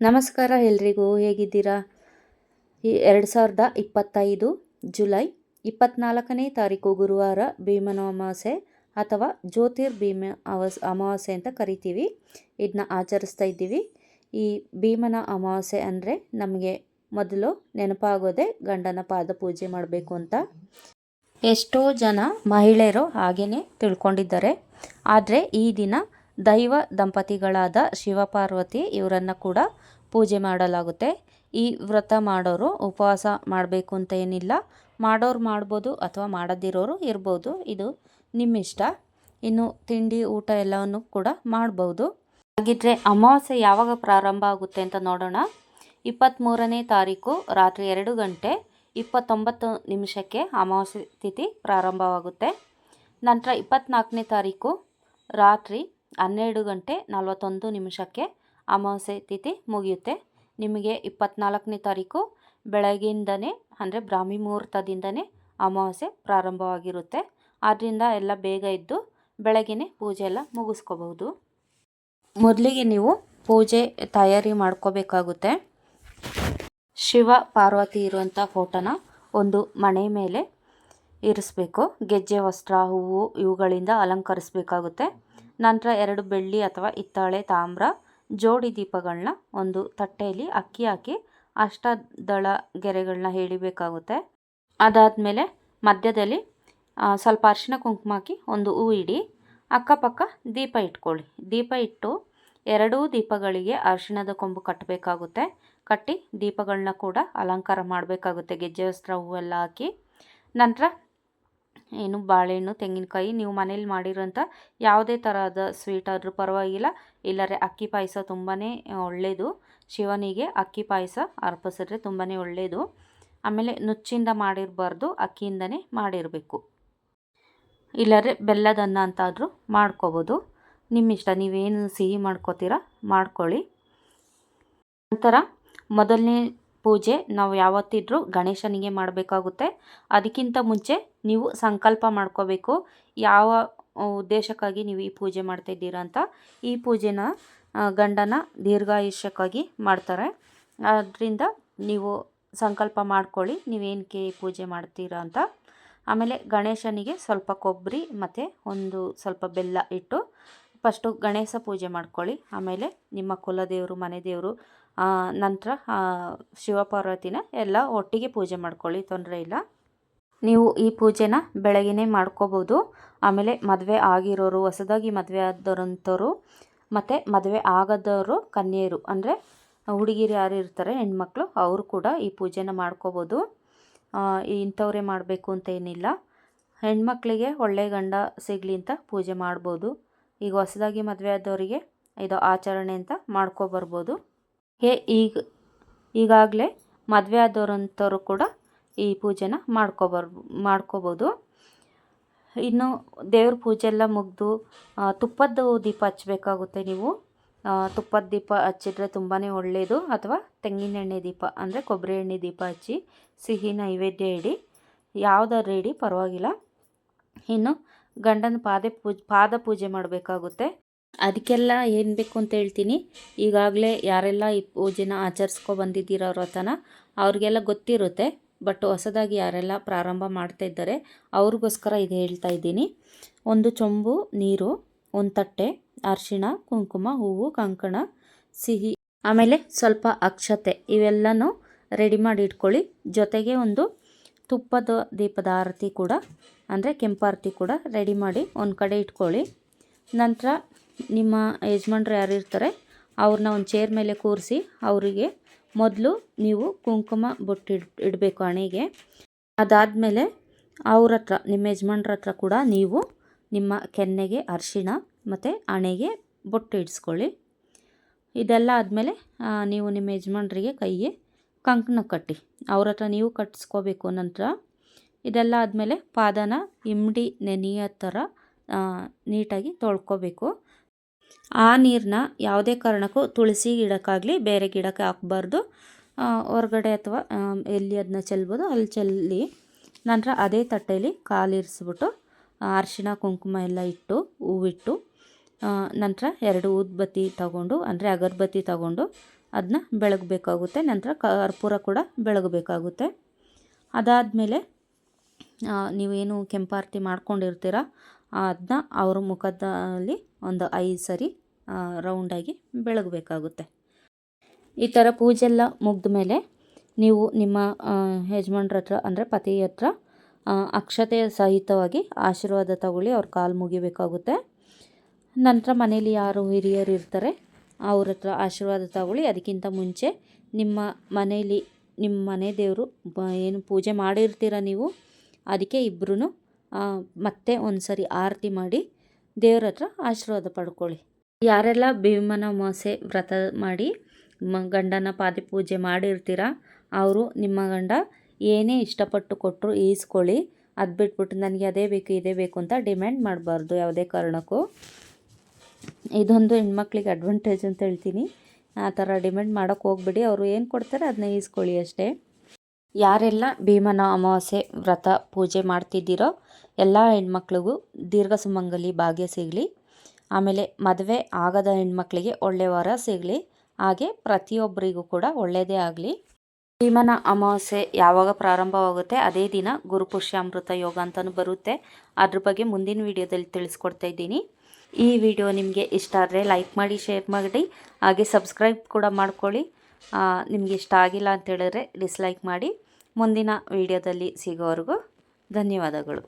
ನಮಸ್ಕಾರ ಎಲ್ರಿಗೂ, ಹೇಗಿದ್ದೀರಾ? ಎರಡು ಸಾವಿರದ ಇಪ್ಪತ್ತೈದು ಜುಲೈ ಇಪ್ಪತ್ತ್ನಾಲ್ಕನೇ ತಾರೀಕು ಗುರುವಾರ ಭೀಮನ ಅಮಾವಾಸ್ಯೆ ಅಥವಾ ಜ್ಯೋತಿರ್ ಭೀಮ ಅವಸ್, ಅಮಾವಾಸ್ಯೆ ಅಂತ ಕರಿತೀವಿ. ಇದನ್ನ ಆಚರಿಸ್ತಾ ಇದ್ದೀವಿ. ಈ ಭೀಮನ ಅಮಾವಾಸ್ಯೆ ಅಂದರೆ ನಮಗೆ ಮೊದಲು ನೆನಪಾಗೋದೆ ಗಂಡನ ಪಾದ ಪೂಜೆ ಮಾಡಬೇಕು ಅಂತ. ಎಷ್ಟೋ ಜನ ಮಹಿಳೆಯರು ಹಾಗೆಯೇ ತಿಳ್ಕೊಂಡಿದ್ದಾರೆ. ಆದರೆ ಈ ದಿನ ದೈವ ದಂಪತಿಗಳಾದ ಶಿವಪಾರ್ವತಿ ಇವರನ್ನು ಕೂಡ ಪೂಜೆ ಮಾಡಲಾಗುತ್ತೆ. ಈ ವ್ರತ ಮಾಡೋರು ಉಪವಾಸ ಮಾಡಬೇಕು ಅಂತ ಏನಿಲ್ಲ. ಮಾಡೋರು ಮಾಡ್ಬೋದು ಅಥವಾ ಮಾಡದಿರೋರು ಇರ್ಬೋದು. ಇದು ನಿಮ್ಮ ಇಷ್ಟ ಇನ್ನು ತಿಂಡಿ, ಊಟ ಎಲ್ಲವನ್ನು ಕೂಡ ಮಾಡ್ಬೋದು. ಹಾಗಿದ್ರೆ ಅಮಾವಾಸ್ಯೆ ಯಾವಾಗ ಪ್ರಾರಂಭ ಆಗುತ್ತೆ ಅಂತ ನೋಡೋಣ. ಇಪ್ಪತ್ತ್ಮೂರನೇ ತಾರೀಕು ರಾತ್ರಿ ಎರಡು ಗಂಟೆ ಇಪ್ಪತ್ತೊಂಬತ್ತು ನಿಮಿಷಕ್ಕೆ ಅಮಾವಾಸ್ಯೆ ತಿಥಿ ಪ್ರಾರಂಭವಾಗುತ್ತೆ. ನಂತರ ಇಪ್ಪತ್ತ್ನಾಲ್ಕನೇ ತಾರೀಕು ರಾತ್ರಿ ಹನ್ನೆರಡು ಗಂಟೆ ನಲವತ್ತೊಂದು ನಿಮಿಷಕ್ಕೆ ಅಮಾವಾಸ್ಯೆ ತಿಥಿ ಮುಗಿಯುತ್ತೆ. ನಿಮಗೆ ಇಪ್ಪತ್ತ್ನಾಲ್ಕನೇ ತಾರೀಕು ಬೆಳಗಿಂದನೇ, ಅಂದರೆ ಬ್ರಾಹ್ಮಿ ಮುಹೂರ್ತದಿಂದನೇ ಅಮಾವಾಸ್ಯೆ ಪ್ರಾರಂಭವಾಗಿರುತ್ತೆ. ಆದ್ದರಿಂದ ಎಲ್ಲ ಬೇಗ ಇದ್ದು ಬೆಳಗ್ಗೆ ಪೂಜೆ ಎಲ್ಲ ಮುಗಿಸ್ಕೋಬಹುದು. ಮೊದಲಿಗೆ ನೀವು ಪೂಜೆ ತಯಾರಿ ಮಾಡ್ಕೋಬೇಕಾಗುತ್ತೆ. ಶಿವ, ಪಾರ್ವತಿ ಇರುವಂಥ ಫೋಟೋನ ಒಂದು ಮನೆ ಮೇಲೆ ಇರಿಸ್ಬೇಕು. ಗೆಜ್ಜೆ, ವಸ್ತ್ರ, ಹೂವು ಇವುಗಳಿಂದ ಅಲಂಕರಿಸಬೇಕಾಗುತ್ತೆ. ನಂತರ ಎರಡು ಬೆಳ್ಳಿ ಅಥವಾ ಹಿತ್ತಾಳೆ ತಾಮ್ರ ಜೋಡಿ ದೀಪಗಳನ್ನ ಒಂದು ತಟ್ಟೆಯಲ್ಲಿ ಅಕ್ಕಿ ಹಾಕಿ ಅಷ್ಟದಳ ಗೆರೆಗಳನ್ನ ಹೇಳಿಬೇಕಾಗುತ್ತೆ. ಅದಾದಮೇಲೆ ಮಧ್ಯದಲ್ಲಿ ಸ್ವಲ್ಪ ಅರಿಶಿನ ಕುಂಕುಮ ಹಾಕಿ ಒಂದು ಹೂ ಇಡಿ, ಅಕ್ಕಪಕ್ಕ ದೀಪ ಇಟ್ಕೊಳ್ಳಿ. ದೀಪ ಇಟ್ಟು ಎರಡೂ ದೀಪಗಳಿಗೆ ಅರಿಶಿಣದ ಕೊಂಬು ಕಟ್ಟಬೇಕಾಗುತ್ತೆ. ಕಟ್ಟಿ ದೀಪಗಳನ್ನ ಕೂಡ ಅಲಂಕಾರ ಮಾಡಬೇಕಾಗುತ್ತೆ. ಗೆಜ್ಜೆ ವಸ್ತ್ರ ಹೂವೆಲ್ಲ ಹಾಕಿ. ನಂತರ ಏನು ಬಾಳೆಹಣ್ಣು, ತೆಂಗಿನಕಾಯಿ ನೀವು ಮನೇಲಿ ಮಾಡಿರೋಂಥ ಯಾವುದೇ ಥರದ ಸ್ವೀಟ್ ಆದರೂ ಪರವಾಗಿಲ್ಲ. ಇಲ್ಲರೆ ಅಕ್ಕಿ ಪಾಯಸ ತುಂಬಾ ಒಳ್ಳೆಯದು ಶಿವನಿಗೆ ಅಕ್ಕಿ ಪಾಯಸ ಅರ್ಪಿಸಿದ್ರೆ ತುಂಬಾ ಒಳ್ಳೆಯದು ಆಮೇಲೆ ನುಚ್ಚಿಂದ ಮಾಡಿರಬಾರ್ದು, ಅಕ್ಕಿಯಿಂದನೇ ಮಾಡಿರಬೇಕು. ಇಲ್ಲರೆ ಬೆಲ್ಲದನ್ನ ಅಂತಾದರೂ ಮಾಡ್ಕೋಬೋದು. ನಿಮ್ಮಿಷ್ಟ ನೀವೇನು ಸಿಹಿ ಮಾಡ್ಕೋತೀರಾ? ಮಾಡ್ಕೊಳ್ಳಿ. ನಂತರ ಮೊದಲನೇ ಪೂಜೆ ನಾವು ಯಾವತ್ತಿದ್ರೂ ಗಣೇಶನಿಗೆ ಮಾಡಬೇಕಾಗುತ್ತೆ. ಅದಕ್ಕಿಂತ ಮುಂಚೆ ನೀವು ಸಂಕಲ್ಪ ಮಾಡ್ಕೋಬೇಕು. ಯಾವ ಉದ್ದೇಶಕ್ಕಾಗಿ ನೀವು ಈ ಪೂಜೆ ಮಾಡ್ತಾಯಿದ್ದೀರಾ ಅಂತ ಈ ಪೂಜೆನ ಗಂಡನ ದೀರ್ಘಾಯುಷ್ಯಕ್ಕಾಗಿ ಮಾಡ್ತಾರೆ. ಅದರಿಂದ ನೀವು ಸಂಕಲ್ಪ ಮಾಡ್ಕೊಳ್ಳಿ, ನೀವೇನಕ್ಕೆ ಪೂಜೆ ಮಾಡ್ತೀರಾ ಅಂತ. ಆಮೇಲೆ ಗಣೇಶನಿಗೆ ಸ್ವಲ್ಪ ಕೊಬ್ಬರಿ ಮತ್ತು ಒಂದು ಸ್ವಲ್ಪ ಬೆಲ್ಲ ಇಟ್ಟು, ಫಸ್ಟು ಗಣೇಶ ಪೂಜೆ ಮಾಡ್ಕೊಳ್ಳಿ. ಆಮೇಲೆ ನಿಮ್ಮ ಕುಲದೇವರು, ಮನೆ ದೇವರು ನಂತರ ಶಿವಪಾರ್ವತಿನ ಎಲ್ಲ ಒಟ್ಟಿಗೆ ಪೂಜೆ ಮಾಡ್ಕೊಳ್ಳಿ, ತೊಂದರೆ ಇಲ್ಲ. ನೀವು ಈ ಪೂಜೆನ ಬೆಳಗ್ಗೆ ಮಾಡ್ಕೋಬೋದು. ಆಮೇಲೆ ಮದುವೆ ಆಗಿರೋರು, ಹೊಸದಾಗಿ ಮದುವೆ ಆದವರಂಥವ್ರು ಮತ್ತು ಮದುವೆ ಆಗದವರು ಕನ್ಯೆಯರು, ಅಂದರೆ ಹುಡುಗಿರು ಯಾರು ಇರ್ತಾರೆ, ಹೆಣ್ಮಕ್ಳು, ಅವರು ಕೂಡ ಈ ಪೂಜೆನ ಮಾಡ್ಕೋಬೋದು. ಇಂಥವರೇ ಮಾಡಬೇಕು ಅಂತ ಏನಿಲ್ಲ. ಹೆಣ್ಮಕ್ಳಿಗೆ ಒಳ್ಳೆ ಗಂಡ ಸಿಗಲಿ ಅಂತ ಪೂಜೆ ಮಾಡ್ಬೋದು. ಈಗ ಹೊಸದಾಗಿ ಮದುವೆ ಆದವರಿಗೆ ಇದು ಆಚರಣೆ ಅಂತ ಮಾಡ್ಕೊಬರ್ಬೋದು ಹೇ, ಈಗ, ಈಗಾಗಲೇ ಮದುವೆ ಆದವರಂಥವ್ರು ಕೂಡ ಈ ಪೂಜೆನ ಮಾಡ್ಕೊಬರ್, ಮಾಡ್ಕೋಬೋದು. ಇನ್ನು ದೇವ್ರ ಪೂಜೆ ಎಲ್ಲ ಮುಗಿದು ತುಪ್ಪದ ದೀಪ ಹಚ್ಚಬೇಕಾಗುತ್ತೆ ನೀವು. ತುಪ್ಪದ ದೀಪ ಹಚ್ಚಿದ್ರೆ ತುಂಬಾ ಒಳ್ಳೆಯದು ಅಥವಾ ತೆಂಗಿನ ಎಣ್ಣೆ ದೀಪ, ಅಂದರೆ ಕೊಬ್ಬರಿ ಎಣ್ಣೆ ದೀಪ ಹಚ್ಚಿ ಸಿಹಿ ನೈವೇದ್ಯ ಇಡಿ. ಯಾವುದಾದ್ರು ಇಡಿ, ಪರವಾಗಿಲ್ಲ. ಇನ್ನು ಗಂಡನ ಪಾದೆ ಪೂಜೆ, ಪಾದ ಪೂಜೆ ಮಾಡಬೇಕಾಗುತ್ತೆ. ಅದಕ್ಕೆಲ್ಲ ಏನು ಬೇಕು ಅಂತ ಹೇಳ್ತೀನಿ. ಈಗಾಗಲೇ ಯಾರೆಲ್ಲ ಈ ಪೂಜೆನ ಆಚರಿಸ್ಕೊ ಬಂದಿದ್ದೀರೋ ವ್ರತನ ಅವ್ರಿಗೆಲ್ಲ ಗೊತ್ತಿರುತ್ತೆ. ಬಟ್ ಹೊಸದಾಗಿ ಯಾರೆಲ್ಲ ಪ್ರಾರಂಭ ಮಾಡ್ತಾ ಇದ್ದಾರೆ, ಅವ್ರಿಗೋಸ್ಕರ ಇದು ಹೇಳ್ತಾ ಇದ್ದೀನಿ. ಒಂದು ಚೊಂಬು, ನೀರು, ಒಂದು ತಟ್ಟೆ, ಅರಿಶಿಣ, ಕುಂಕುಮ, ಹೂವು, ಕಂಕಣ, ಸಿಹಿ, ಆಮೇಲೆ ಸ್ವಲ್ಪ ಅಕ್ಷತೆ ಇವೆಲ್ಲನೂ ರೆಡಿ ಮಾಡಿ ಇಟ್ಕೊಳ್ಳಿ. ಜೊತೆಗೆ ಒಂದು ತುಪ್ಪದ ದೀಪದ ಆರತಿ ಕೂಡ, ಅಂದರೆ ಕೆಂಪಾರತಿ ಕೂಡ ರೆಡಿ ಮಾಡಿ ಒಂದು ಕಡೆ ಇಟ್ಕೊಳ್ಳಿ. ನಂತರ ನಿಮ್ಮ ಯಜಮಾನ್ರು ಯಾರು ಇರ್ತಾರೆ, ಅವ್ರನ್ನ ಒಂದು ಚೇರ್ ಮೇಲೆ ಕೂರಿಸಿ ಅವರಿಗೆ ಮೊದಲು ನೀವು ಕುಂಕುಮ ಬೊಟ್ಟು ಇಡ್, ಇಡಬೇಕು ಹಣೆಗೆ. ಅದಾದಮೇಲೆ ಅವ್ರ ಹತ್ರ, ನಿಮ್ಮ ಯಜಮಾನ್ರ ಹತ್ರ ಕೂಡ ನೀವು ನಿಮ್ಮ ಕೆನ್ನೆಗೆ ಅರಿಶಿಣ ಮತ್ತು ಹಣೆಗೆ ಬೊಟ್ಟು ಇಡಿಸ್ಕೊಳ್ಳಿ. ಇದೆಲ್ಲ ಆದಮೇಲೆ ನೀವು ನಿಮ್ಮ ಯಜಮಾನ್ರಿಗೆ ಕೈಗೆ ಕಂಕಣ ಕಟ್ಟಿ, ಅವ್ರ ಹತ್ರ ನೀವು ಕಟ್ಟಿಸ್ಕೋಬೇಕು ನಂತರ. ಇದೆಲ್ಲ ಆದಮೇಲೆ ಪಾದನ ಇಮ್ಡಿ ನೆನೆಯ ಥರ ನೀಟಾಗಿ ತೊಳ್ಕೊಬೇಕು. ಆ ನೀರನ್ನ ಯಾವುದೇ ಕಾರಣಕ್ಕೂ ತುಳಸಿ ಗಿಡಕ್ಕಾಗಲಿ, ಬೇರೆ ಗಿಡಕ್ಕೆ ಹಾಕ್ಬಾರ್ದು. ಹೊರಗಡೆ ಅಥವಾ ಎಲ್ಲಿ ಅದನ್ನ ಚೆಲ್ಬೋದು, ಅಲ್ಲಿ ಚೆಲ್ಲಿ ನಂತರ ಅದೇ ತಟ್ಟೆಯಲ್ಲಿ ಕಾಲಿರಿಸ್ಬಿಟ್ಟು ಅರಿಶಿಣ, ಕುಂಕುಮ ಎಲ್ಲ ಇಟ್ಟು, ಹೂವಿಟ್ಟು ನಂತರ ಎರಡು ಊದ್ಬತ್ತಿ ತಗೊಂಡು, ಅಂದರೆ ಅಗರಬತ್ತಿ ತಗೊಂಡು ಅದನ್ನ ಬೆಳಗಬೇಕಾಗುತ್ತೆ. ನಂತರ ಕರ್ಪೂರ ಕೂಡ ಬೆಳಗಬೇಕಾಗುತ್ತೆ. ಅದಾದಮೇಲೆ ನೀವೇನು ಕೆಂಪಾರತಿ ಮಾಡ್ಕೊಂಡಿರ್ತೀರ ಅದನ್ನ ಅವ್ರ ಮುಖದಲ್ಲಿ ಒಂದು ಐದು ಸರಿ ರೌಂಡಾಗಿ ಬೆಳಗಬೇಕಾಗುತ್ತೆ. ಈ ಥರ ಪೂಜೆ ಎಲ್ಲ ಮುಗಿದ ಮೇಲೆ ನೀವು ನಿಮ್ಮ ಯಜಮಾನ್ರ ಹತ್ರ ಅಂದರೆ ಪತಿ ಹತ್ರ ಅಕ್ಷತೆಯ ಸಹಿತವಾಗಿ ಆಶೀರ್ವಾದ ತಗೊಳ್ಳಿ, ಅವ್ರ ಕಾಲು ಮುಗಿಬೇಕಾಗುತ್ತೆ. ನಂತರ ಮನೇಲಿ ಯಾರು ಹಿರಿಯರು ಇರ್ತಾರೆ, ಅವ್ರ ಹತ್ರ ಆಶೀರ್ವಾದ ತಗೊಳ್ಳಿ. ಅದಕ್ಕಿಂತ ಮುಂಚೆ ನಿಮ್ಮ ಮನೇಲಿ, ನಿಮ್ಮ ಮನೆ ದೇವರು ಏನು ಪೂಜೆ ಮಾಡಿರ್ತೀರ ನೀವು, ಅದಕ್ಕೆ ಇಬ್ಬರೂ ಮತ್ತೆ ಒಂದು ಸರಿ ಆರತಿ ಮಾಡಿ ದೇವ್ರ ಹತ್ರ ಆಶೀರ್ವಾದ ಪಡ್ಕೊಳ್ಳಿ. ಯಾರೆಲ್ಲ ಭೀಮನ ಅಮಾವಾಸ್ಯೆ ವ್ರತ ಮಾಡಿ, ಮ, ಗಂಡನ ಪಾದಿ ಪೂಜೆ ಮಾಡಿರ್ತೀರ, ಅವರು ನಿಮ್ಮ ಗಂಡ ಏನೇ ಇಷ್ಟಪಟ್ಟು ಕೊಟ್ಟರು ಈಸ್ಕೊಳ್ಳಿ. ಅದು ಬಿಟ್ಬಿಟ್ಟು ನನಗೆ ಅದೇ ಬೇಕು, ಇದೇ ಬೇಕು ಅಂತ ಡಿಮ್ಯಾಂಡ್ ಮಾಡಬಾರ್ದು ಯಾವುದೇ ಕಾರಣಕ್ಕೂ. ಇದೊಂದು ಹೆಣ್ಮಕ್ಳಿಗೆ ಅಡ್ವಾಂಟೇಜ್ ಅಂತ ಹೇಳ್ತೀನಿ. ಆ ಥರ ಡಿಮ್ಯಾಂಡ್ ಮಾಡೋಕ್ಕೆ ಹೋಗ್ಬಿಡಿ. ಅವರು ಏನು ಕೊಡ್ತಾರೆ ಅದನ್ನ ಈಸ್ಕೊಳ್ಳಿ ಅಷ್ಟೇ. ಯಾರೆಲ್ಲ ಭೀಮನ ಅಮಾವಾಸ್ಯೆ ವ್ರತ ಪೂಜೆ ಮಾಡ್ತಿದ್ದೀರೋ ಎಲ್ಲ ಹೆಣ್ಮಕ್ಳಿಗೂ ದೀರ್ಘ ಸುಮಂಗಲಿ ಭಾಗ್ಯ ಸಿಗಲಿ. ಆಮೇಲೆ ಮದುವೆ ಆಗದ ಹೆಣ್ಮಕ್ಳಿಗೆ ಒಳ್ಳೆಯ ವರ ಸಿಗಲಿ. ಹಾಗೆ ಪ್ರತಿಯೊಬ್ಬರಿಗೂ ಕೂಡ ಒಳ್ಳೆಯದೇ ಆಗಲಿ. ಭೀಮನ ಅಮಾವಾಸ್ಯೆ ಯಾವಾಗ ಪ್ರಾರಂಭವಾಗುತ್ತೆ ಅದೇ ದಿನ ಗುರುಪುಷ್ಯಾಮೃತ ಯೋಗ ಅಂತಲೂ ಬರುತ್ತೆ. ಅದ್ರ ಬಗ್ಗೆ ಮುಂದಿನ ವಿಡಿಯೋದಲ್ಲಿ ತಿಳಿಸ್ಕೊಡ್ತಾ ಇದ್ದೀನಿ. ಈ ವಿಡಿಯೋ ನಿಮಗೆ ಇಷ್ಟ ಆದರೆ ಲೈಕ್ ಮಾಡಿ, ಶೇರ್ ಮಾಡಿ, ಹಾಗೆ ಸಬ್ಸ್ಕ್ರೈಬ್ ಕೂಡ ಮಾಡ್ಕೊಳ್ಳಿ. ನಿಮಗೆ ಇಷ್ಟ ಆಗಿಲ್ಲ ಅಂತ ಹೇಳಿದ್ರೆ ಡಿಸ್ಲೈಕ್ ಮಾಡಿ. ಮುಂದಿನ ವೀಡಿಯೋದಲ್ಲಿ ಸಿಗೋವರೆಗೂ ಧನ್ಯವಾದಗಳು.